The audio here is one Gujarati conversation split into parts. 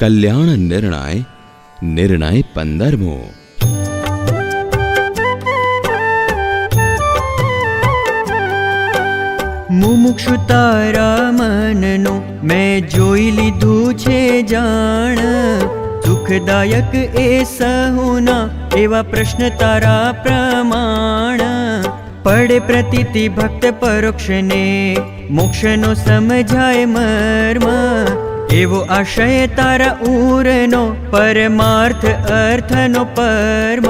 કલ્યાણ નિર્ણય નિર્ણય પંદરમો. મુમુક્ષુ તારા મનનો મેં જોઈ લીધું છે જાણ. દુઃખદાયક એ સહુના એવા પ્રશ્ન તારા પ્રમાણ. પડે પ્રતીતિ ભક્ત પરોક્ષને, મોક્ષનો સમજાય મર્મ. એવો આશય તારા ઉરનો પરમાર્થ અર્થનો પરમ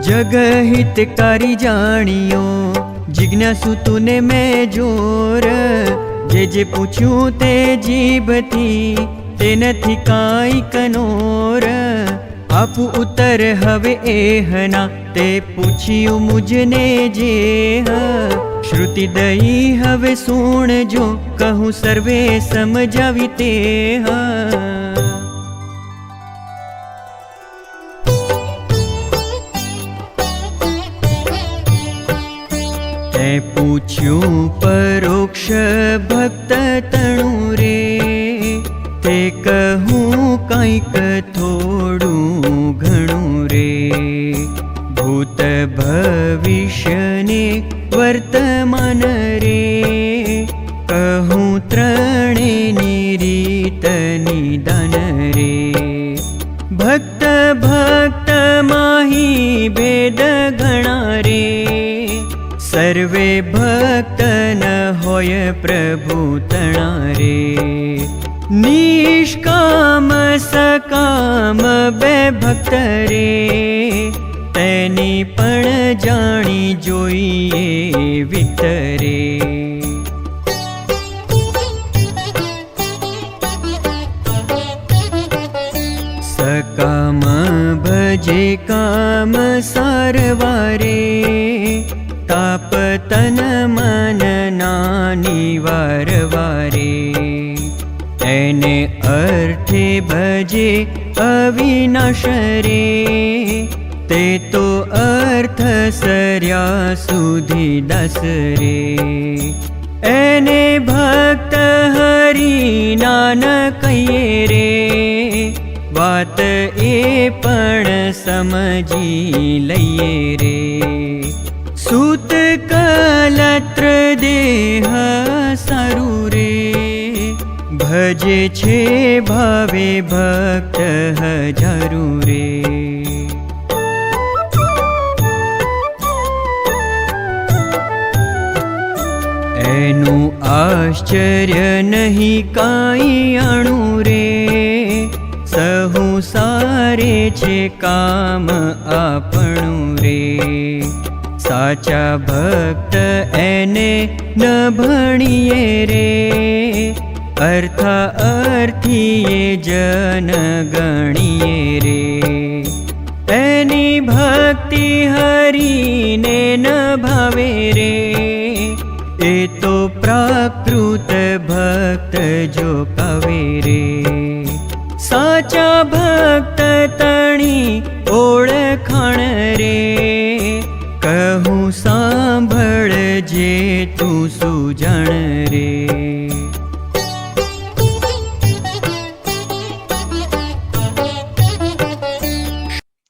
જગહિતકારી જાણ્યો જિજ્ઞાસુ તુને મેં જોર. જે જે પૂછ્યું તે જીભથી તે નથી કાંઈ કનોર આપું ઉત્તર હવે એ હના, તે પૂછ્યું મુજને જે શ્રુતિ દઈ હવે સુણજો, કહું સર્વે સમજાવી તે તે પૂછ્યું, પરોક્ષ ભક્ત તણું રે? તે કહું, કંઈક થોડું ઘણું રે. ભૂત ભવિષ્યને वर्तमन रे कहूं त्रणे निरीत निदन रे भक्त भक्त माही भेद गणारे। सर्वे भक्त न होय प्रभूतना रे निष्काम सकाम ब भक्त रे તેની પણ જાણી જોઈએ વિતરે સકામ ભજે કામ સારવારે તાપ તન મન નાની વારવારે એને અર્થે ते तो अर्थ सर्या भक्ह के रे ले रे कये रे। वात ए पण समझी लये रे। सुत रे रे रे। भजे छे भावे भक्त ह रे। એનું આશ્ચર્ય નહીં કાંઈ અણુ રે. સહુ સારે છે કામ આપણું રે. સાચા ભક્ત એને ન ભણીએ રે. અર્થા અર્થીએ જન ગણીએ રે. એની ભક્તિ હરીને ન એ તો પ્રાકૃત ભક્ત જો કવિરે સાચા ભક્ત તણી ઓળખાણ રે. કહું સાંભળ જે તું સુજણ રે.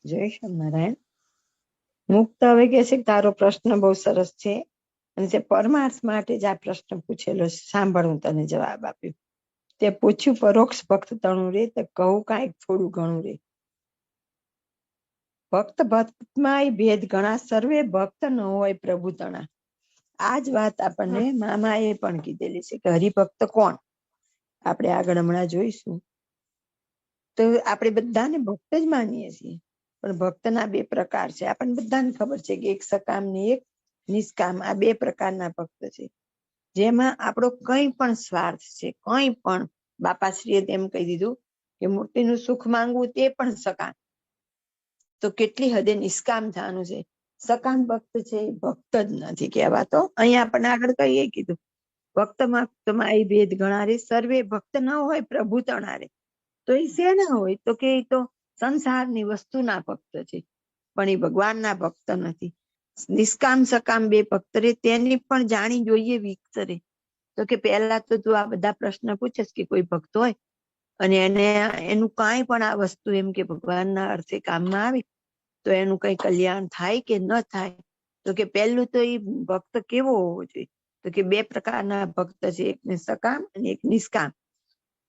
જય સ્વામિનારાયણ મુક્ત હવે કે છે તારો પ્રશ્ન બહુ સરસ છે. અને તે પરમાર્થ માટે જ આ પ્રશ્ન પૂછેલો છે. સાંભળ હું તને જવાબ આપ્યો તે પૂછ્યું પરોક્ષ ભક્ત તણું રે તો કહું કાંઈક થોડું ઘણું રે. ભક્ત ભક્તમાં એ ભેદ ઘણા સર્વે ભક્ત ન હોય પ્રભુ તણા. આ જ વાત આપણને મામાએ પણ કીધેલી છે કે હરિભક્ત કોણ? આપણે આગળ હમણાં જોઈશું. તો આપણે બધાને ભક્ત જ માનીએ છીએ. પણ ભક્તના બે પ્રકાર છે. આપણને બધાને ખબર છે કે એક સકામ ને એક નિષ્કામ. આ બે પ્રકારના ભક્ત છે. જેમાં આપણો કંઈ પણ સ્વાર્થ છે, કંઈ પણ. બાપાશ્રીએ તેમ કહી દીધું કે મૂર્તિનું સુખ માંગવું તે પણ સકામ. તો કેટલી હદે નિષ્કામ થવાનું છે? સકામ ભક્ત છે, ભક્ત જ નથી કહેવાતો. અહીંયા આપણને આગળ કહીએ કીધું. ભક્તમાં ભક્તમાં એ ભેદ ગણારે, સર્વે ભક્ત ન હોય પ્રભુ તણારે. તો એ શેના હોય તો કે એ તો સંસારની વસ્તુના ભક્ત છે. પણ એ ભગવાનના ભક્ત નથી. નિષ્કામ સકામ બે ભક્ત રે, તેની પણ જાણી જોઈએ વિકત રે. તો કે પહેલા તો તું આ બધા પ્રશ્ન પૂછે કે કોઈ ભક્ત હોય, અને એને, એનું કાંઈ પણ આ વસ્તુ એમ કે ભગવાનના અર્થે કામમાં આવી, તો એનું કઈ કલ્યાણ થાય કે ન થાય? તો કે પહેલું તો એ ભક્ત કેવો હોવો જોઈએ? તો કે બે પ્રકારના ભક્ત છે એક ને સકામ અને એક નિષ્કામ.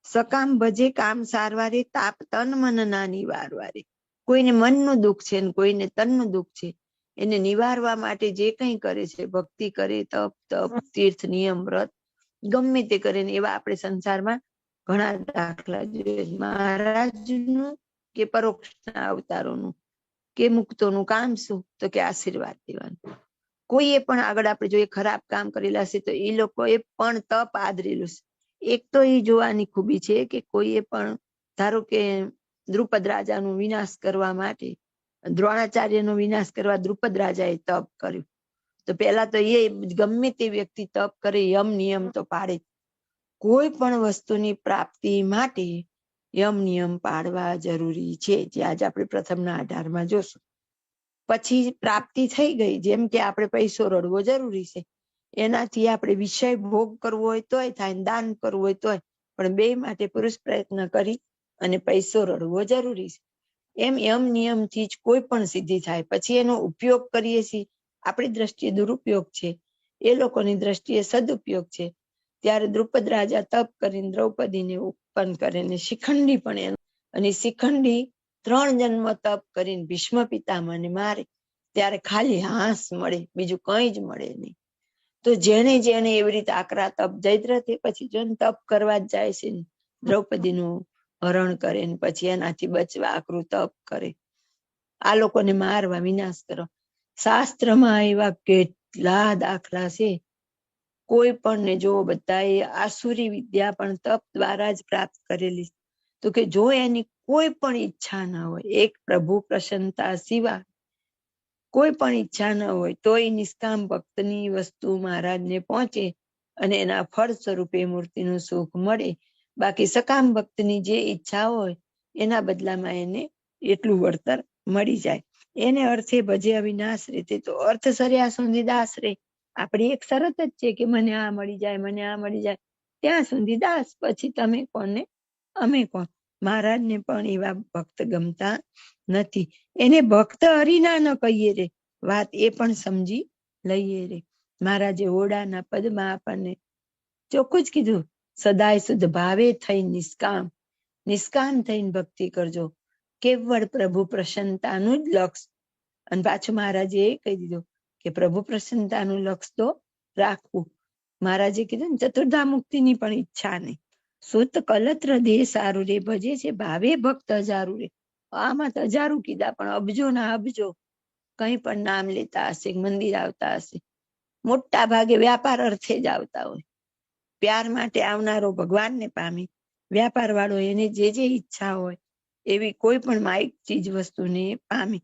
સકામ ભજે, કામ સારવારે તાપ તન મન નાની વારવારે કોઈને મનનું દુઃખ છે ને કોઈને તનનું દુઃખ છે એને નિવારવા માટે જે કંઈ કરે છે ભક્તિ કરે તપ તપ તીર્થ નિયમ વ્રત ગમે તે કરે ને એવા આપણે સંસારમાં ઘણા દાખલા જોઈએ. મહારાજનું કે પરોક્ષના અવતારોનું કે મુક્તોનું કામ શું? તો કે આશીર્વાદ દેવાનું. કોઈએ પણ આગળ આપણે જોઈએ ખરાબ કામ કરેલા છે તો એ લોકોએ પણ તપ આદરેલું છે. એક તો એ જોવાની ખૂબી છે કે કોઈએ પણ ધારો કે દ્રુપદ રાજાનું વિનાશ કરવા માટે દ્રોણાચાર્યનો વિનાશ કરવા દ્રુપદ રાજાએ તપ કર્યું. તો પહેલા તો એ ગમે તે વ્યક્તિ તપ કરે, યમ નિયમ તો પાડે કોઈ પણ વસ્તુની પ્રાપ્તિ માટે યમ નિયમ પાડવા જરૂરી છે, જે આજે આપણે પ્રથમના આધારમાં જોશું. પછી પ્રાપ્તિ થઈ ગઈ, જેમ કે આપણે પૈસો રડવો જરૂરી છે. એનાથી આપણે વિષય ભોગ કરવો હોય તોય થાય, દાન કરવું હોય તોય. પણ બે માટે પુરુષ પ્રયત્ન કરી અને પૈસો રડવો જરૂરી છે. એમ યમ નિયમથી જ કોઈ પણ સિદ્ધિ થાય. પછી એનો ઉપયોગ કરીએ છીએ. આપણી દ્રષ્ટિએ દુરુપયોગ છે. એ લોકોની દ્રષ્ટિએ સદુપયોગ છે. ત્યારે દ્રુપદ રાજા તપ કરીને દ્રૌપદીને ઉત્પન્ન કરે ને શિખંડી પણ એનું અને શિખંડી ત્રણ જન્મ તપ કરીને ભીષ્મ પિતામહને મારે. ત્યારે ખાલી હાંસ મળે, બીજું કંઈ જ મળે નહીં. તો જેને જેને એવી રીતે આકરા તપ જયદ્રથે, પછી જો તપ કરવા જ જાય છે દ્રૌપદી દ્રૌપદીનું હરણ કરે ને પછી એનાથી બચવા આકરું તપ કરે. આ લોકોને મારવા વિનાશ કરો શાસ્ત્રમાં એવા કેટલા દાખલા છે. કોઈ પણ ને જો બધાએ આસુરી વિદ્યા પણ તપ દ્વારા જ પ્રાપ્ત કરેલી. તો કે જો એની કોઈ પણ ઈચ્છા ન હોય, એક પ્રભુ પ્રસન્નતા સિવાય કોઈ પણ ઈચ્છા ન હોય, તોય નિષ્કામ ભક્તની વસ્તુ મહારાજને પહોંચે અને એના ફળ સ્વરૂપે મૂર્તિનું સુખ મળે બાકી સકામ ભક્તની જે ઈચ્છા હોય, એના બદલામાં એને એટલું વળતર મળી જાય. એને અર્થે ભજે અવિનાશ રીતે તો અર્થ સર્યા સુધી દાસ રે આપણી એક શરત જ છે કે મને આ મળી જાય, મને આ મળી જાય. ત્યાં સુધી દાસ, પછી તમે કોને? અમે કોણ? મહારાજને પણ એવા ભક્ત ગમતા નથી. એને ભક્ત હરિના ન કહીએ રે. વાત એ પણ સમજી લઈએ રે. મહારાજે ઓડાના પદમાં આપણને ચોખ્ખું જ કીધું સદાય શુદ્ધ ભાવે થઈ નિષ્કામ. નિષ્કામ થઈને ભક્તિ કરજો. કેવળ પ્રભુ પ્રસન્નતાનું જ લક્ષ. અને પાછું મહારાજે એ કહી દીધું કે પ્રભુ પ્રસન્નતાનું લક્ષ તો રાખવું. મહારાજે કીધું ને, ચતુર્ધા મુક્તિની પણ ઈચ્છા નહીં. સુત કલત્ર દેહ સારું રે, ભજે છે ભાવે ભક્ત હજારું રે. આમાં તો હજારું કીધા, પણ અબજો ના અબજો કઈ પણ નામ લેતા હશે, મંદિર આવતા હશે. મોટા ભાગે વ્યાપાર અર્થે જ આવતા હોય. પ્યાર માટે આવનારો ભગવાનને પામે વ્યાપાર વાળો એને જે જે ઈચ્છા હોય એવી કોઈ પણ માઇક ચીજ વસ્તુને પામે.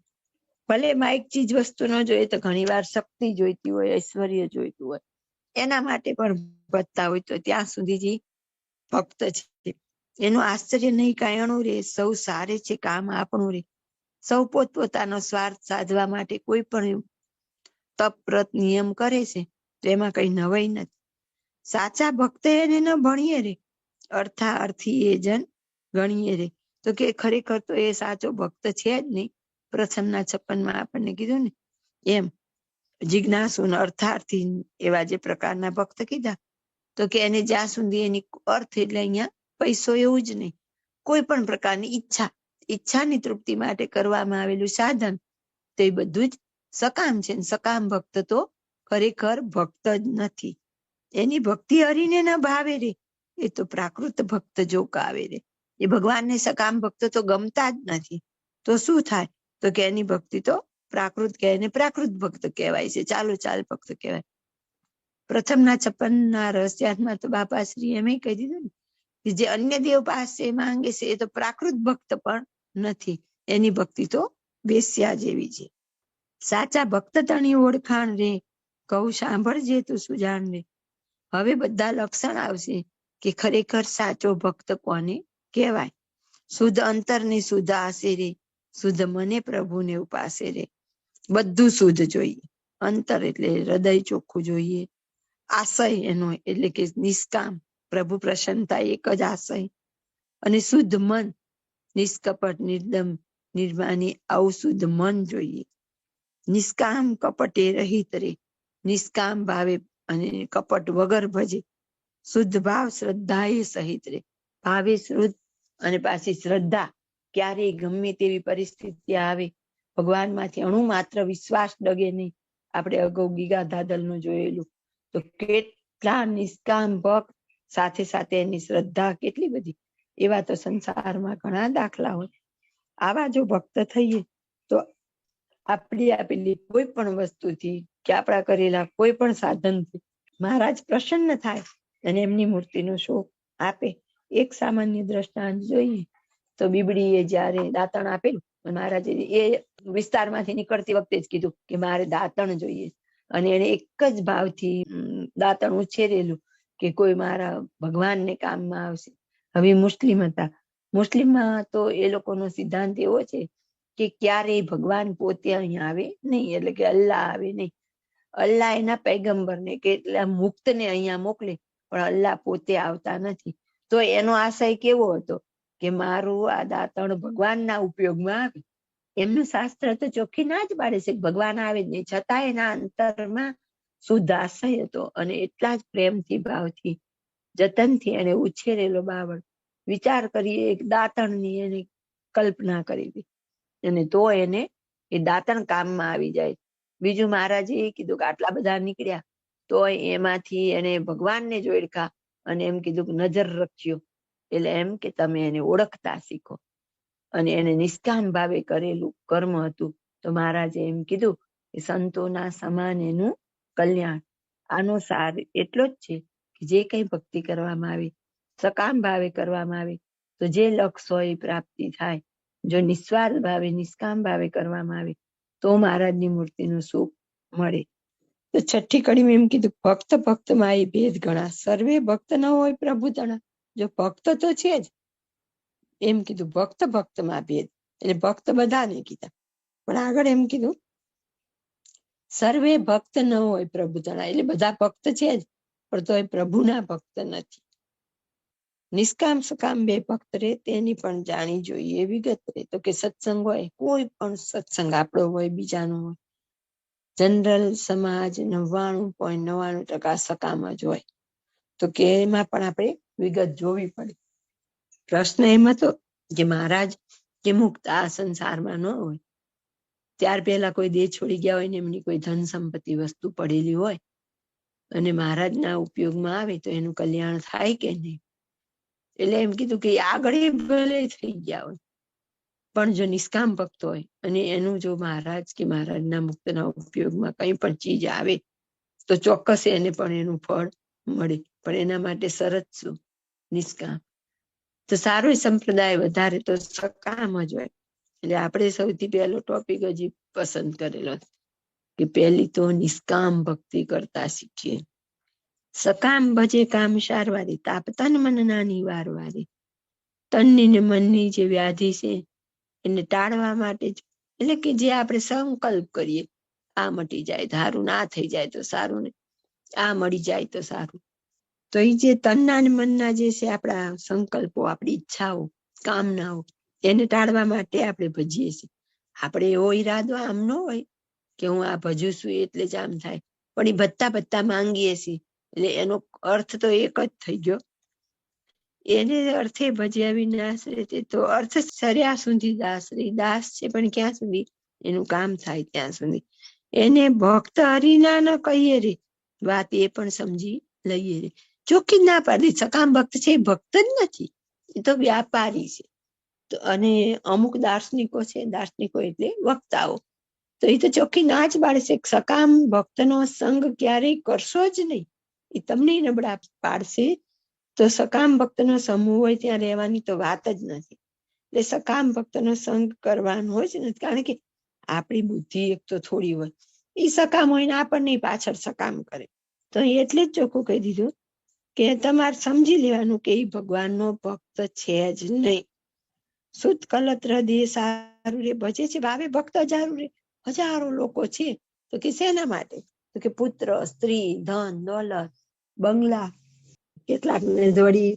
ભલે માઇક ચીજ વસ્તુ ન જોઈએ તો ઘણી વાર શક્તિ જોઈતી હોય, ઐશ્વર્ય જોઈતું હોય. એના માટે પણ ભજતા હોય તો ત્યાં સુધી જે ભક્ત છે. એનું આશ્ચર્ય નહીં કાયણું રે, સૌ સારે છે કામ આપણું રે. સૌ પોતપોતાનો સ્વાર્થ સાધવા માટે કોઈ પણ તપ, વ્રત, નિયમ કરે છે તો એમાં કઈ નવાઈ નથી. સાચા ભક્ત એને ન ભણીએ રે. અર્થા અર્થી એ જન ગણીએ રે. તો કે ખરેખર તો એ સાચો ભક્ત છે જ નહીં. પ્રથમના છપ્પનમાં આપણને કીધું ને, એમ જિજ્ઞાસુ અર્થાર્થી એવા જે પ્રકારના ભક્ત કીધા, તો કે એને જ્યાં સુધી એની અર્થ એટલે અહીંયા પૈસો એવું જ નહીં. કોઈ પણ પ્રકારની ઈચ્છા, ઈચ્છાની તૃપ્તિ માટે કરવામાં આવેલું સાધન, તે બધું જ સકામ છે. સકામ ભક્ત તો ખરેખર ભક્ત જ નથી. એની ભક્તિ હરીને ના ભાવે રે. એ તો પ્રાકૃત ભક્ત જો કાવે રે. એ ભગવાનને સકામ ભક્ત તો ગમતા જ નથી. તો શું થાય? તો કે એની ભક્તિ તો પ્રાકૃત કહે ને પ્રાકૃત ભક્ત કહેવાય છે. ચાલો ચાલ ભક્ત કહેવાય. પ્રથમના છપ્પન ના રહસ્યાત્મા તો બાપા શ્રી એમ કહી દીધું ને, કે જે અન્ય દેવ પાસે માંગે છે એ તો પ્રાકૃત ભક્ત પણ નથી. એની ભક્તિ તો બેસ્યા જેવી છે. સાચા ભક્ત તણી ઓળખાણ રે. કહું સાંભળજે તું સુજાણ રે હવે બધા લક્ષણ આવશે કે ખરેખર સાચો ભક્ત કોને કહેવાય? શુદ્ધ અંતરની શુદ્ધ આશે રે શુદ્ધ મને પ્રભુને ઉપાસે રે. બધું શુદ્ધ જોઈએ. અંતર એટલે હૃદય ચોખ્ખું જોઈએ. આશય એનો એટલે કે નિષ્કામ, પ્રભુ પ્રસન્નતા એક જ આશય. અને શુદ્ધ મન, નિષ્કપટ, નિર્દમ નિર્માની આવું શુદ્ધ મન જોઈએ. નિષ્કામ કપટે રહિત રે. નિષ્કામ ભાવે અને કપટ વગર ભજે. શુદ્ધ ભાવ શ્રદ્ધા એ સહિત રે. ભાવે શુદ્ધ અને પાછી શ્રદ્ધા ક્યારેય ગમે તેવી પરિસ્થિતિ આવે. ભગવાનમાંથી અણુ માત્ર વિશ્વાસ ડગે નહીં. આપણે અગાઉ ગીગા દાદલનું જોયેલું. તો કેટલા નિષ્કામ ભક્ત સાથે સાથે એની શ્રદ્ધા કેટલી બધી. એવા તો સંસારમાં ઘણા દાખલા હોય. આવા જો ભક્ત થઈએ આપણી આપેલી કોઈ પણ વસ્તુથી કે આપણા કરેલા કોઈ પણ સાધનથી મહારાજ પ્રસન્ન થાય અને એમની મૂર્તિનો શોક આપે. એક સામાન્ય દ્રષ્ટાંત જોઈએ તો બીબડીએ જ્યારે દાંતણ આપેલું મહારાજે એ વિસ્તારમાંથી નીકળતી વખતે જ કીધું કે મારે દાંતણ જોઈએ. અને એને એક જ ભાવથી દાંતણ ઉછેરેલું કે કોઈ મારા ભગવાનને કામમાં આવશે. હવે મુસ્લિમ હતા. મુસ્લિમમાં તો એ લોકોનો સિદ્ધાંત એવો છે કે ક્યારેય ભગવાન પોતે અહીંયા આવે નહીં, એટલે કે અલ્લાહ આવે નહીં. અલ્લાહ એના પૈગંબરને કે એટલે મુક્તને અહીંયા મોકલે, પણ અલ્લાહ પોતે આવતા નથી. તો એનો આશય કેવો હતો? કે મારું આ દાંતણ ભગવાનના ઉપયોગમાં આવે. એમનું શાસ્ત્ર તો ચોખ્ખી ના જ પાડે છે ભગવાન આવે જ નહીં. છતાં એના અંતરમાં શુદ્ધ આશય હતો અને એટલા જ પ્રેમથી, ભાવથી, જતનથી એને ઉછેરેલો બાવળ. વિચાર કરીએ એક દાંતણની એની કલ્પના કરી હતી અને તો એને એ દાંતણ કામમાં આવી જાય. બીજું મહારાજે એ કીધું કે આટલા બધા નીકળ્યા તો એમાંથી એને ભગવાનને જોડકા અને એમ કીધું કે નજર રખ્યો એટલે એમ કે તમે એને ઓળખતા શીખો. અને એને નિષ્કામ ભાવે કરેલું કર્મ હતું. તો મહારાજે એમ કીધું કે સંતોના સમાન એનું કલ્યાણ. આનો સાર એટલો જ છે કે જે કઈ ભક્તિ કરવામાં આવે, સકામ ભાવે કરવામાં આવે, તો જે લક્ષ્ય હોય એ પ્રાપ્તિ થાય. જો નિસ્વાર્થ ભાવે, નિષ્કામ ભાવે કરવામાં આવે, તો મહારાજની મૂર્તિનું સુખ મળે. તો છઠ્ઠી કડીમાં એમ કીધું, ભક્ત ભક્તમાં એ ભેદ ગણા સર્વે ભક્ત ન હોય પ્રભુ તણા. જો ભક્ત તો છે જ. એમ કીધું, ભક્ત ભક્તમાં ભેદ. એટલે ભક્ત બધાને કીધા. પણ આગળ એમ કીધું, સર્વે ભક્ત ન હોય પ્રભુ તણા. એટલે બધા ભક્ત છે જ, પણ તો એ પ્રભુના ભક્ત નથી. નિષ્કામ સકામ બે ભક્ત રે તેની પણ જાણી જોઈએ વિગત રે તો કે સત્સંગ હોય, કોઈ પણ સત્સંગ આપણો હોય, બીજાનો હોય. જનરલ સમાજ નવ્વાણું પોઈન્ટ નવ્વાણું ટકા સકામ જ હોય. તો કે એમાં પણ આપણે વિગત જોવી પડે. પ્રશ્ન એમ હતો કે મહારાજ, કે મુક્ત આ સંસારમાં ન હોય. ત્યાર પહેલા કોઈ દેહ છોડી ગયા હોય ને એમની કોઈ ધન સંપત્તિ વસ્તુ પડેલી હોય અને મહારાજના ઉપયોગમાં આવે તો એનું કલ્યાણ થાય કે નહીં? એટલે એમ કીધું કે આગળ ભલે થઈ ગયા હોય, પણ જો નિષ્કામ ભક્ત હોય અને એનું જો મહારાજ કે મહારાજના મુક્તના ઉપયોગમાં કઈ પણ ચીજ આવે, તો ચોક્કસ એને પણ એનું ફળ મળે. પણ એના માટે શરત શું? નિષ્કામ. તો સારો સંપ્રદાય વધારે તો સકામ જ હોય. એટલે આપણે સૌથી પહેલો ટોપિક હજી પસંદ કરેલો કે પહેલી તો નિષ્કામ ભક્તિ કરતા શીખીએ. સકામ ભજે કામ સારવારી તાપ તન મન નાની વારવારી તનની ને મનની જે વ્યાધિ છે, એને ટાળવા માટે જ, એટલે કે જે આપણે સંકલ્પ કરીએ, આ મટી જાય, ધારું ના થઈ જાય તો સારું ને, આ મળી જાય તો સારું. તો એ જે તનના ને મનના જે છે આપણા સંકલ્પો, આપણી ઈચ્છાઓ, કામનાઓ, એને ટાળવા માટે આપણે ભજીએ છીએ. આપણે એવો ઈરાદો આમ ન હોય કે હું આ ભજું છું એટલે જ આમ થાય. પણ એ ભત્તા ભત્તા માંગીએ છીએ. એટલે એનો અર્થ તો એક જ થઈ ગયો. એને અર્થે ભજ્યા વિનાશ તે તો અર્થ સર્યા સુધી દાસ રે. દાસ છે પણ ક્યાં સુધી? એનું કામ થાય ત્યાં સુધી. એને ભક્ત હરિના ન કહીએ રે. વાત એ પણ સમજી લઈએ રે. ચોખ્ખી ના પાડી, સકામ ભક્ત છે ભક્ત જ નથી. એ તો વ્યાપારી છે. તો અને અમુક દાર્શનિકો છે, દાર્શનિકો એટલે વક્તાઓ. તો એ તો ચોખ્ખી ના જ પાડે છે સકામ ભક્તનો સંગ ક્યારેય કરશો જ નહીં. એ તમને નબળા પાડશે? તો સકામ ભક્તનો સમૂહ હોય ત્યાં રહેવાની તો વાત જ નથી. એટલે સકામ ભક્તનો સંગ કરવાનો જ નથી કારણ કે આપણી બુદ્ધિ એક તો થોડી હોય. એ સકામ હોય ને આપણને પાછળ સકામ કરે. તો એટલે જ ચોખ્ખું કહી દીધું કે તમારે સમજી લેવાનું કે એ ભગવાનનો ભક્ત છે જ નહીં. શુદ્ધ કલત્ર હૃદય સારું રે, ભજે છે, ભાવે ભક્ત હજારું રે, હજારો લોકો છે. તો કે શેના માટે? તો કે પુત્ર, સ્ત્રી, ધન, દોલત બંગલા. કેટલાક ને વળી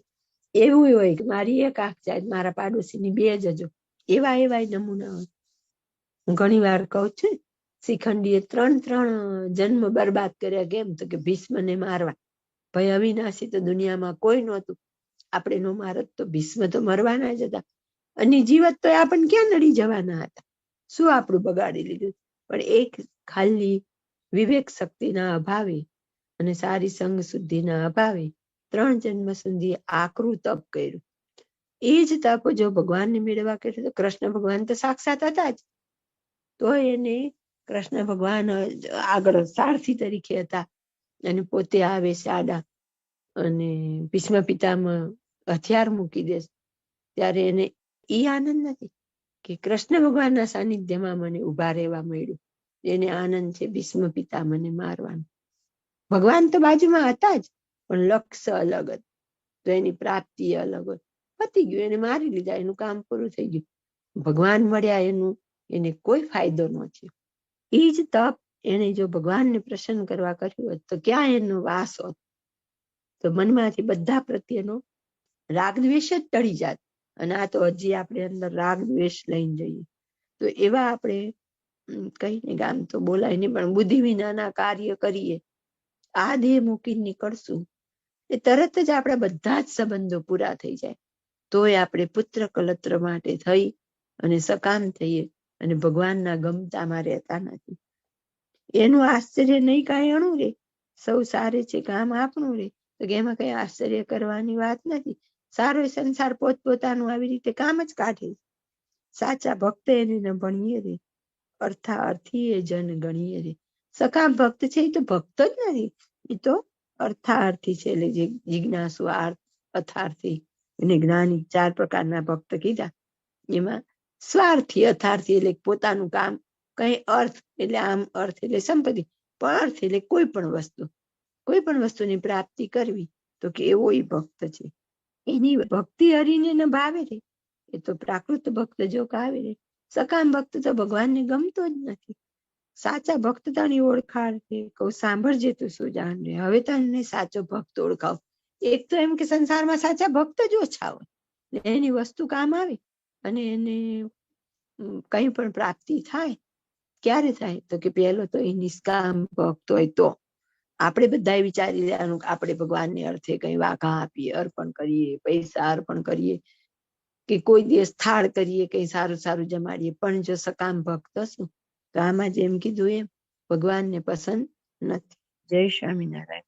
એવું હોય કે મારી એક આંખ જાય મારા પાડોશીની બે જજો એવા એવા નમૂના હોય. ઘણી વાર કહું છું શિખંડીએ ત્રણ ત્રણ જન્મ બરબાદ કર્યા કેમ તો કે ભીષ્મને મારવા. ભાઈ અવિનાશી તો દુનિયામાં કોઈ નહોતું. આપણે નો મારત તો ભીષ્મ તો મરવાના જ હતા. અને જીવત તો આપણને ક્યાં નડી જવાના હતા? શું આપણું બગાડી લીધું? પણ એક ખાલી વિવેક શક્તિના અભાવે અને સારી સંગ શુદ્ધિના અભાવે ત્રણ જન્મ સુધી આકરું તપ કર્યું. એ જ તપ જો ભગવાનને મેળવવા કર્યું તો કૃષ્ણ ભગવાન તો સાક્ષાત હતા જ. તો એને કૃષ્ણ ભગવાન આગળ સારથી તરીકે હતા અને પોતે આવે સાડા અને ભીષ્મ પિતામાં હથિયાર મૂકી દે ત્યારે એને એ આનંદ નથી કે કૃષ્ણ ભગવાનના સાનિધ્યમાં મને ઊભા રહેવા મળ્યું. એને આનંદ છે ભીષ્મ પિતા મને મારવાનો. ભગવાન તો બાજુમાં હતા જ, પણ લક્ષ્ય અલગ હતું. તો એની પ્રાપ્તિ અલગ હોય. પતી ગયું, એને મારી લીધા, એનું કામ પૂરું થઈ ગયું. ભગવાન મળ્યા, એનું, એને કોઈ ફાયદો ન થયો. એ જ તપ એને જો ભગવાનને પ્રસન્ન કરવા કર્યું હોત, તો ક્યાં એનો વાસ હોત? તો મનમાંથી બધા પ્રત્યેનો રાગ દ્વેષ જ ટળી જાત. અને આ તો હજી આપણે અંદર રાગ દ્વેષ લઈને જઈએ. તો એવા આપણે કહીને ગામ તો બોલાય નહીં, પણ બુદ્ધિ વિનાના કાર્ય કરીએ. આ દેહ મૂકીને નીકળશું. એ તરત જ આપણા બધા જ સંબંધો પૂરા થઈ જાય. તોય આપણે પુત્ર કલત્ર માટે થઈ અને સકામ થઈએ અને ભગવાનના ગમતામાં રહેતા નથી. એનું આશ્ચર્ય નહીં કાંઈ અણું રે. સૌ સારે છે કામ આપણું રે. તો એમાં કઈ આશ્ચર્ય કરવાની વાત નથી. સારો સંસાર પોતપોતાનું આવી રીતે કામ જ કાઢે. સાચા ભક્ત એને ભણીએ રે. અર્થા અર્થી એ જન ગણીએ રે. સકામ ભક્ત છે, એ તો ભક્ત જ નથી. એ તો અર્થાર્થી છે, એટલે જિજ્ઞાસુ અથાર્થી અને જ્ઞાની ચાર પ્રકારના ભક્ત કીધા. એમાં સ્વાર્થી, અથાર્થી એટલે પોતાનું કામ, કઈ અર્થ એટલે આમ અર્થ એટલે સંપત્તિ. પણ અર્થ એટલે કોઈ પણ વસ્તુ. કોઈ પણ વસ્તુની પ્રાપ્તિ કરવી, તો કે એવો એ ભક્ત છે. એની ભક્તિ હરીને ન ભાવે રે. એ તો પ્રાકૃત ભક્ત જો કાવે રે. સકામ ભક્ત તો ભગવાનને ગમતો જ નથી. સાચા ભક્ત તને ઓળખાણ છે. કહું, સાંભળજે તું શું જાણ રે હવે તને સાચો ભક્ત ઓળખાવ. એક તો એમ કે સંસારમાં સાચા ભક્ત જ ઓછા હોય. એની વસ્તુ કામ આવે અને એને કઈ પણ પ્રાપ્તિ થાય, ક્યારે થાય? તો કે પહેલો તો એ નિષ્કામ ભક્ત હોય તો. આપણે બધા વિચારી લેવાનું કે આપણે ભગવાનને અર્થે કઈ વાઘા આપીએ, અર્પણ કરીએ, પૈસા અર્પણ કરીએ, કે કોઈ દિવસ થાળ કરીએ, કઈ સારું સારું જમાડીએ. પણ જો સકામ ભક્ત હશું તો આમાં જેમ કીધું એમ ભગવાનને પસંદ નથી. જય સ્વામિનારાયણ.